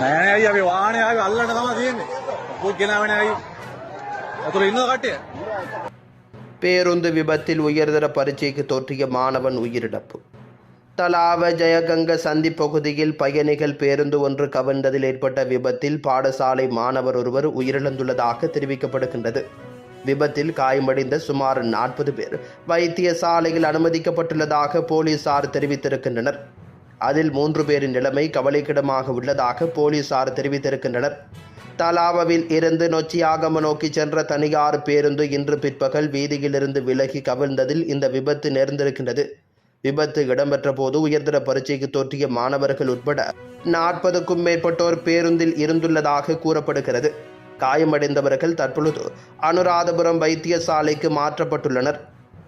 නෑනේ අයියා අපි වාහනේ ආවේ අල්ලන්න තමයි තියෙන්නේ. මොකුත් ගෙනාවේ නෑ අයියා. අතන ඉන්නව කට්ටිය. பேருந்து விபத்தில் உயர்தர பரீட்சைக்கு தோற்றிய மாணவன் உயிரிழப்பு தலாவ ஜெயகங்க சந்தி பகுதியில் பயணிகள் பேருந்து ஒன்று கவிழ்ந்ததில் ஏற்பட்ட விபத்தில் பாடசாலை மாணவர் ஒருவர் உயிரிழந்துள்ளதாக தெரிவிக்கப்படுகின்றது விபத்தில் காயமடைந்த சுமார் நாற்பது பேர் வைத்தியசாலையில் அனுமதிக்கப்பட்டுள்ளதாக போலீசார் தெரிவித்திருக்கின்றனர். அதில் மூன்று பேரின் நிலைமை கவலைக்கிடமாக உள்ளதாக போலீசார் தெரிவித்திருக்கின்றனர். தலாவவில் இருந்து நொச்சியாகம நோக்கி சென்ற தனியார் பேருந்து இன்று பிற்பகல் வீதியிலிருந்து விலகி கவிழ்ந்ததில் இந்த விபத்து நேர்ந்திருக்கின்றது. விபத்து இடம்பெற்ற போது உயர்தர பரீட்சைக்கு தோற்றிய மாணவர்கள் உட்பட நாற்பதுக்கும் மேற்பட்டோர் பேருந்தில் இருந்துள்ளதாக கூறப்படுகிறது. காயமடைந்தவர்கள் தற்பொழுது அனுராதபுரம் வைத்தியசாலைக்கு மாற்றப்பட்டுள்ளனர்.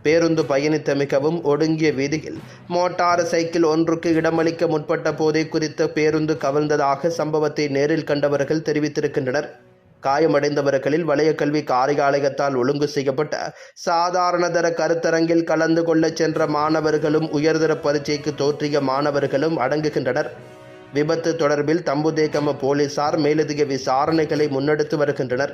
பேருந்து பயணித்த மிகவும் ஒடுங்கிய வீதியில் மோட்டார் சைக்கிள் ஒன்றுக்கு இடமளிக்க முற்பட்ட போதே குறித்த பேருந்து கவிழ்ந்ததாக சம்பவத்தை நேரில் கண்டவர்கள் தெரிவித்திருக்கின்றனர். காயமடைந்தவர்களில் வலய கல்வி காரியாலயத்தால் ஒழுங்கு செய்யப்பட்ட சாதாரணதர கருத்தரங்கில் கலந்து கொள்ளச் சென்ற மாணவர்களும் உயர்தர பரீட்சைக்கு தோற்றிய மாணவர்களும் அடங்குகின்றனர். விபத்து தொடர்பில் தம்புதேகம போலீசார் மேலதிக விசாரணைகளை முன்னெடுத்து வருகின்றனர்